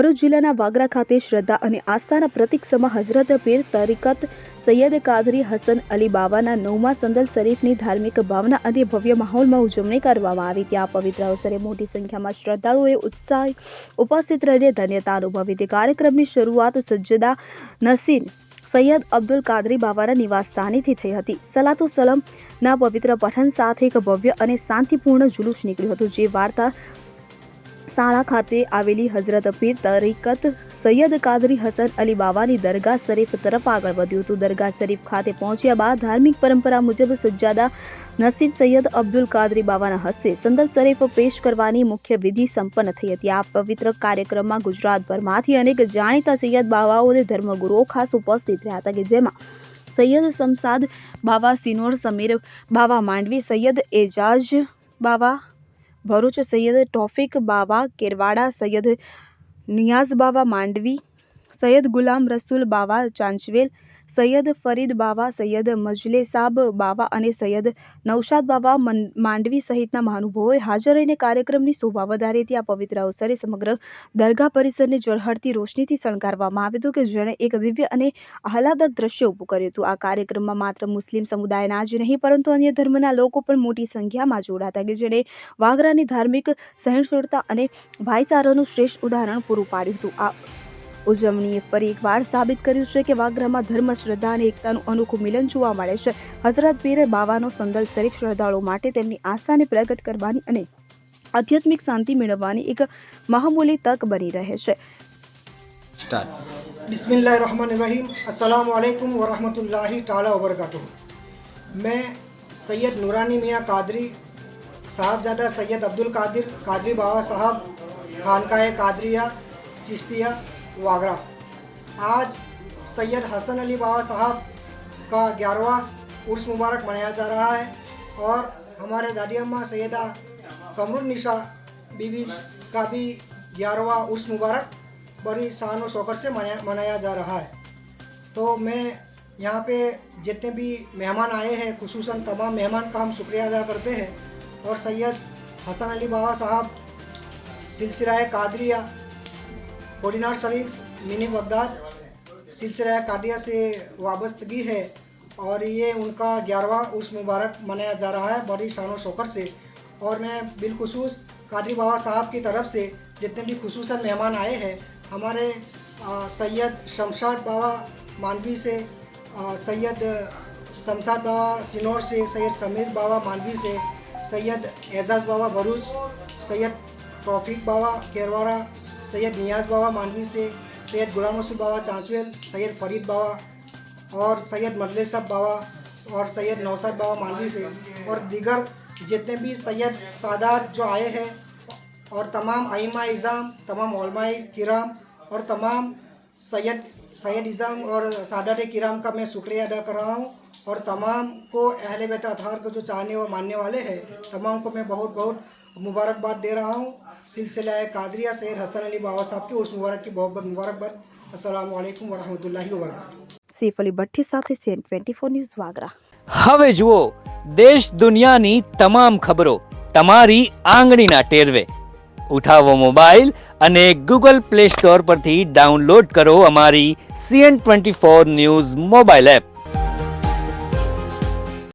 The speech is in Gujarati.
ભરૂચ જિલ્લાના વાગરા ખાતે શ્રદ્ધા અને આસ્થાના પ્રતિક સમા હઝરત પીર તરીકત સૈયદ કાદરી હસન અલી બાવાના નવમા સંદલ શરીફની ધાર્મિક ભાવના અને ભવ્ય માહોલમાં ઉજવણી કરવામાં આવી. ત્યાં પવિત્ર અવસરે મોટી સંખ્યામાં શ્રદ્ધાળુઓએ ઉત્સાહ ઉપસ્થિત રહીને ધન્યતા અનુભવી. તે કાર્યક્રમની શરૂઆત સજ્જદા નસીન, સૈયદ અબ્દુલ કાદરી બાવાના નિવાસ સ્થાનેથી થઈ હતી. સલાતુ સલમ ના પવિત્ર પઠન સાથે એક ભવ્ય અને શાંતિપૂર્ણ જુલુસ નીકળ્યું હતું. જે વાર્તા શાળા ખાતે આવેલી હઝરત પીર તરીકત સૈયદ કાદરી હસન અલી બાવાની દરગાહ શરીફ તરફ આગળ વધ્યું હતું. દરગાહ શરીફ ખાતે પહોંચ્યા બાદ ધાર્મિક પરંપરા મુજબ સજ્જાદા નસીબ સૈયદ અબ્દુલ કાદરી બાવાના હસ્તે સંદલ શરીફ પેશ કરવાની મુખ્ય વિધિ સંપન્ન થઈ હતી. આ પવિત્ર કાર્યક્રમમાં ગુજરાતભરમાંથી અનેક જાણીતા સૈયદ બાવાઓ અને ધર્મગુરુઓ ખાસ ઉપસ્થિત રહ્યા હતા કે જેમાં સૈયદ સમસાદ બાવા, સિનોર સમીર બાવા માંડવી, સૈયદ એજાજ બાવા ભરૂચ સૈયદ ટોફિક બાવા કેરવાડા સૈયદ નિયાઝ બાવા માંડવી સૈયદ ગુલામ રસૂલ બાવા ચાંચવેલ સૈયદ ફરીદ બાવા, સૈયદ મજલેસાબ બાવા અને સૈયદ નૌશાદ બાવા માંડવી સહિતના મહાનુભાવોએ હાજર રહીને કાર્યક્રમની શોભા વધારી હતી આ પવિત્ર અવસરે સમગ્ર દરગાહ પરિસરને ઝળહળતી રોશનીથી શણગારવામાં આવ્યું હતું કે જેણે એક દિવ્ય અને આહલાદક દ્રશ્ય ઊભું કર્યું હતું. આ કાર્યક્રમમાં માત્ર મુસ્લિમ સમુદાયના જ નહીં, પરંતુ અન્ય ધર્મના લોકો પણ મોટી સંખ્યામાં જોડાતા કે જેણે વાગરાની ધાર્મિક સહિષ્ણુતા અને ભાઈચારાનું શ્રેષ્ઠ ઉદાહરણ પૂરું પાડ્યું હતું. આ ઉજવણીએ ફરી એકવાર સાબિત કર્યું છે કે વાગરામાં ધર્મ શ્રદ્ધા અને એકતાનું અનોખું મિલન જોવા મળે છે હઝરત પીર બાવાનો સંદલ શરીફ શ્રદ્ધાળુઓ માટે તેમની આસ્થાને પ્રગટ કરવાની અને આધ્યાત્મિક શાંતિ મેળવવાની એક મહામૂલી તક બની રહે છે स्टार्ट बिस्मिल्लाहिर्रहमानिर्रहीम अस्सलाम वालेकुम वरहमतुल्लाहि ताला वबरकातुहू मैं सैयद नूरानी मियाँ कादरी साहबजादा सैयद अब्दुल कादिर कादरी बाबा साहब खानका कादरिया चिश्तिया वागरा। आज सैयद हसन अली बाबा साहब का ग्यारहवा उर्स मुबारक मनाया जा रहा है और हमारे दादी अम्मा, सैयदा कमरुल निशा बीबी का भी ग्यारहवा उर्स मुबारक बड़ी शान और शौकत से मनाया मनाया जा रहा है। तो मैं यहाँ पे जितने भी मेहमान आए हैं, खसूसन तमाम मेहमान का हम शुक्रिया अदा करते हैं और सैयद हसन अली बाबा साहब सिलसिला कादरिया कोलिनार शरीफ मिनी बगदाद सिलसिला कादिया से वाबस्तगी है और ये उनका ग्यारहवा उर्स मुबारक मनाया जा रहा है बड़ी शान शौकत से। और मैं बिलखसूस कादरी बाबा साहब की तरफ़ से जितने भी खसूस मेहमान आए हैं, हमारे सैयद शमशाद बाबा मानवी से सैयद, शमशाद बाबा सिनौर से, सैयद समीर बाबा मानवी से, सैयद एजाज बाबा भरूच, सैयद तौफीक बाबा केरवाड़ा सैयद नियाज बाबा मानवी से सैयद गुलाम रसूल बाबा चांचवेल, सैयद फरीद बाबा और सैयद साहब बाबा और सैयद नौसद बाबा मानवी से और दीगर जितने भी सैयद सादात जो आए हैं और तमाम आइमा इज़ाम, तमाम ओलमाई किराम और तमाम सैयद सैयद इज़ाम और सादात किराम का मैं शुक्रिया अदा कर रहा हूँ और तमाम को अहल बैत अतहार को जो चाहने व मानने वाले हैं, तमाम को मैं बहुत बहुत मुबारकबाद दे रहा हूँ। सिलसिला कादरिया सैयद हसन अली बाबा साहब की उस मुबारक की बहुत बहुत मुबारकबाद अस्सलाम वालेकुम वरहमतुल्लाहि वबरकातुहू સૈફ અલી ભઠ્ઠી સાથે CN twenty four news Vagra હવે જુઓ દેશ દુનિયાની તમામ ખબરો તમારી આંગળીના ટેરવે ઉઠાવો મોબાઈલ અને ગૂગલ પ્લે સ્ટોર પરથી ડાઉનલોડ કરો અમારી CN twenty four news mobile app